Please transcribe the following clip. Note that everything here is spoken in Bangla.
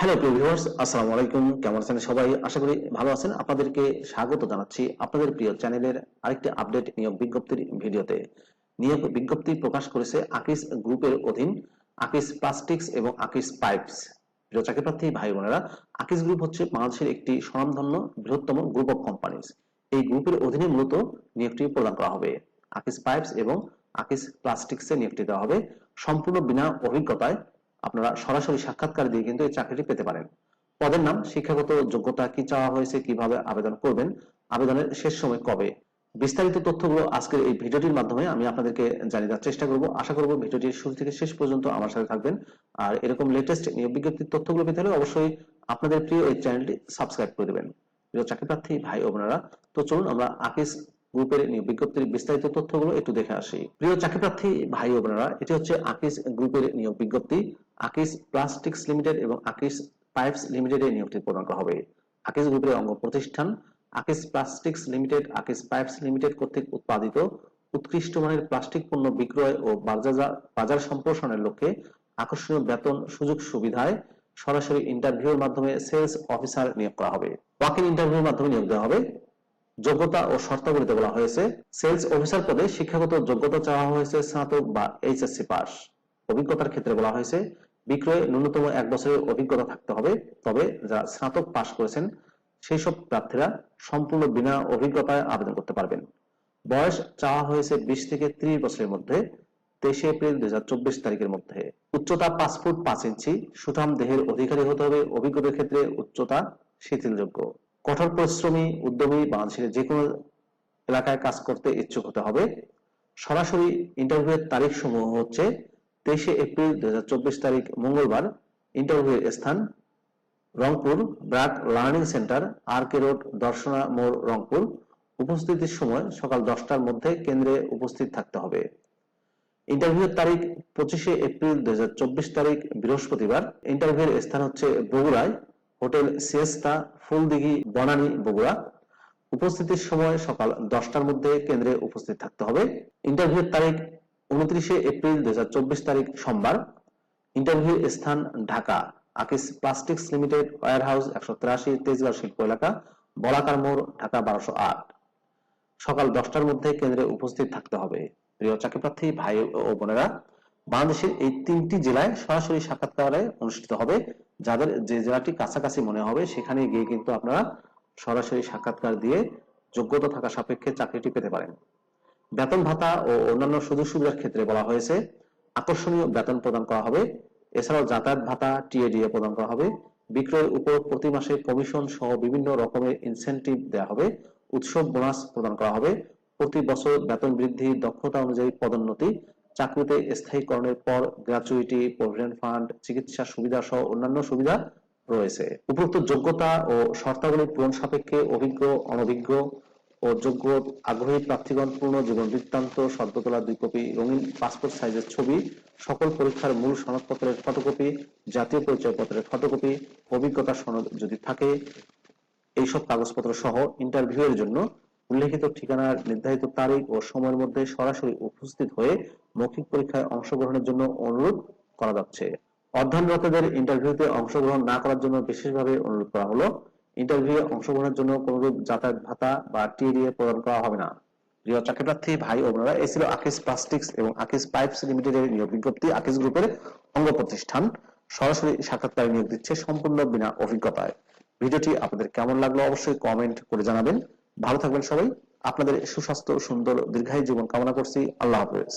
হ্যালো প্রিয় আসসালামু আলাইকুম। কেমন আছেন সবাই? আশা করি ভালো আছেন। আপনাদেরকে স্বাগত জানাচ্ছি আপনাদের প্রিয় চ্যানেলের আরেকটি আপডেট নিয়োগ বিজ্ঞপ্তির ভিডিওতে। নিয়োগ বিজ্ঞপ্তি প্রকাশ করেছে আকিস গ্রুপের অধীন আকিস প্লাস্টিক্স এবং আকিস পাইপস প্রিয় চাকরি প্রার্থী ভাই বোনেরা আকিস গ্রুপ হচ্ছে বাংলাদেশের একটি স্বনামধন্য বৃহত্তম গ্রুপ অফ কোম্পানিজ এই গ্রুপের অধীনে মূলত নিয়োগটি প্রদান করা হবে। আকিস পাইপস এবং আকিস প্লাস্টিক্সে নিয়োগটি দেওয়া হবে। সম্পূর্ণ বিনা অভিজ্ঞতায় আপনারা সরাসরি সাক্ষাৎকার দিয়ে কিন্তু এই চাকরিটি পেতে পারেন। পদের নাম, শিক্ষাগত যোগ্যতা কি চাওয়া হয়েছে, কীভাবে আবেদন করবেন, আবেদনের শেষ সময় কবে? বিস্তারিত তথ্যগুলো আজকের এই ভিডিওটির মাধ্যমে আমি আপনাদেরকে জানিয়ে দেওয়ার চেষ্টা করব। আশা করব ভিডিওটির শুরু থেকে শেষ পর্যন্ত আমার সাথে থাকবেন। আর এরকম লেটেস্ট নিয়োগ বিজ্ঞপ্তির তথ্যগুলো পেতে হলে অবশ্যই আপনাদের প্রিয় এই চ্যানেলটি সাবস্ক্রাইব করে দেবেন। প্রিয় চাকরি প্রার্থী ভাই ও বোনেরা, তো চলুন আমরা আকিস গ্রুপের বিজ্ঞপ্তির বিস্তারিত তথ্যগুলো একটু দেখে আসি। প্রিয় চাকরি প্রার্থী ভাই ও বোনেরা, এটি হচ্ছে আকিস গ্রুপের নিয়োগ বিজ্ঞপ্তি। আকিস প্লাস্টিক্স লিমিটেড এবং আকিস পাইপস লিমিটেডে নিয়োগটি প্রদান করা হবে। আকিস গ্রুপের অঙ্গ প্রতিষ্ঠান, Akij plastics limited, Akij pipes limited কর্তৃক উৎপাদিত উৎকৃষ্ট মানের প্লাস্টিক পণ্য বিক্রয় ও বাজার বাজার সম্প্রসারণের লক্ষ্যে আকর্ষণীয় বেতন, সুযোগ সুবিধায় সরাসরি ইন্টারভিউর মাধ্যমে সেলস অফিসার নিয়োগ করা হবে। ওয়াকিং ইন্টারভিউর মাধ্যমে নিয়োগ দেওয়া হবে। যোগ্যতা ও শর্তাবলীতে বলা হয়েছে সেলস অফিসার পদে শিক্ষাগত যোগ্যতা চাওয়া হয়েছে স্নাতক বা এইচএসসি পাস অভিজ্ঞতার ক্ষেত্রে বলা হয়েছে, বিক্রয়ে ন্যূনতম এক বছরের অভিজ্ঞতা থাকতে হবে, তবে যারা স্নাতক পাশ করেছেন সেই সব প্রার্থীরা সম্পূর্ণ বিনা অভিজ্ঞতায় আবেদন করতে পারবেন। বয়স চাওয়া হয়েছে বিশ থেকে ত্রিশ বছরের মধ্যে, তেইশে এপ্রিল দুই হাজার চব্বিশ তারিখের মধ্যে। উচ্চতা পাঁচ ফুট পাঁচ ইঞ্চি, সুঠাম দেহের অধিকারী হতে হবে। অভিজ্ঞতার ক্ষেত্রে উচ্চতা শিথিলযোগ্য। কঠোর পরিশ্রমী, উদ্যমী বাংলাদেশের যে কোনো এলাকায় কাজ করতে ইচ্ছুক হতে হবে। সরাসরি ইন্টারভিউয়ের তারিখ সমূহ হচ্ছে তেইশে এপ্রিল দুই তারিখ, মঙ্গলবার। ইন্টারভিউয়ের স্থান Rangpur, BRAC learning centre R K road, Darshana মোড়, রংপুর। উপস্থিতির সময় সকাল দশটার মধ্যে কেন্দ্রে উপস্থিত থাকতে হবে। ইন্টারভিউয়ের তারিখ পঁচিশে এপ্রিল দুই হাজার চব্বিশ তারিখ, বৃহস্পতিবার। ইন্টারভিউয়ের স্থান হচ্ছে বগুড়ায়। Hotel Siesta, Fuldighi, Banani, Bogura. উপস্থিতির সময় সকাল দশটার মধ্যে কেন্দ্রে উপস্থিত থাকতে হবে। ইন্টারভিউয়ের তারিখ উনত্রিশে এপ্রিল দুই তারিখ সোমবার। ইন্টারভিউ স্থান ঢাকা, আকিস প্লাস্টিক্স লিমিটেড ওয়ার হাউস একশো তিরাশি, তেজগাঁও শিল্প এলাকা, বলাকার মোড়, ঢাকা বারোশো আট। সকাল দশটার মধ্যে কেন্দ্রে উপস্থিত থাকতে হবে। প্রিয় চাকরি প্রার্থী ভাই ও বোনেরা, বাংলাদেশের এই তিনটি জেলায় সরাসরি সাক্ষাৎকারে অনুষ্ঠিত হবে। যাদের যে জেলাটি কাছাকাছি মনে হবে, সেখানে গিয়ে কিন্তু আপনারা সরাসরি সাক্ষাৎকার দিয়ে যোগ্যতা থাকা সাপেক্ষে চাকরিটি পেতে পারেন। বেতন ভাতা ও অন্যান্য সুযোগ সুবিধার ক্ষেত্রে বলা হয়েছে, আকর্ষণীয় বেতন প্রদান করা হবে। এছাড়াও যাতায়াত ভাতা, টিএডিএ প্রদান করা হবে। বিক্রয়ের উপর প্রতি মাসে কমিশন সহ বিভিন্ন রকমের ইনসেন্টিভ দেওয়া হবে। উৎসব বোনাস প্রদান করা হবে। প্রতি বছর বেতন বৃদ্ধি দক্ষতা অনুযায়ী পদোন্নতি চাকরিতে স্থায়ীকরণের পর গ্র্যাচুইটি প্রভিডেন্ট ফান্ড চিকিৎসা সুবিধা সহ অন্যান্য সুবিধা রয়েছে। উপরোক্ত যোগ্যতা ও শর্তাবলী পূরণ সাপেক্ষে অভিজ্ঞ, অনভিজ্ঞ ও যোগ্য আগ্রহী প্রার্থীগণ পূর্ণ জীবন বৃত্তান্ত সদ্য তোলা দুই কপি, রঙিন পাসপোর্ট সাইজের ছবি, সকল পরীক্ষার মূল সনদপত্রের ফটোকপি জাতীয় পরিচয়পত্রের ফটোকপি অভিজ্ঞতা সনদ যদি থাকে, এইসব কাগজপত্র সহ ইন্টারভিউ এর জন্য উল্লেখিত ঠিকানার নির্ধারিত তারিখ ও সময়ের মধ্যে সরাসরি উপস্থিত হয়ে মৌখিক পরীক্ষায় অংশগ্রহণের জন্য অনুরোধ করা যাচ্ছে। অধ্যয়নরতদের ইন্টারভিউতে অংশগ্রহণ না করার জন্য বিশেষভাবে অনুরোধ করা হলো। ইন্টারভিউয়ে অংশগ্রহণের জন্য কোনোরূপ যাতায়াত ভাতা বা টিডিএ প্রদান করা হবে না। প্রিয় চাকরি প্রার্থী ভাই ও বোনেরা এই ছিল আকিস প্লাস্টিক্স এবং আকিস পাইপস লিমিটেডের নিয়োগ বিজ্ঞপ্তি, আকিস গ্রুপের অঙ্গ প্রতিষ্ঠান সরাসরি সাক্ষাৎকারে নিয়োগ দিচ্ছে সম্পূর্ণ বিনা অভিজ্ঞতায়। ভিডিওটি আপনাদের কেমন লাগল অবশ্যই কমেন্ট করে জানাবেন। ভালো থাকবেন সবাই। আপনাদের সুস্বাস্থ্য সুন্দর দীর্ঘায়ু জীবন কামনা করছি। আল্লাহ হাফেজ।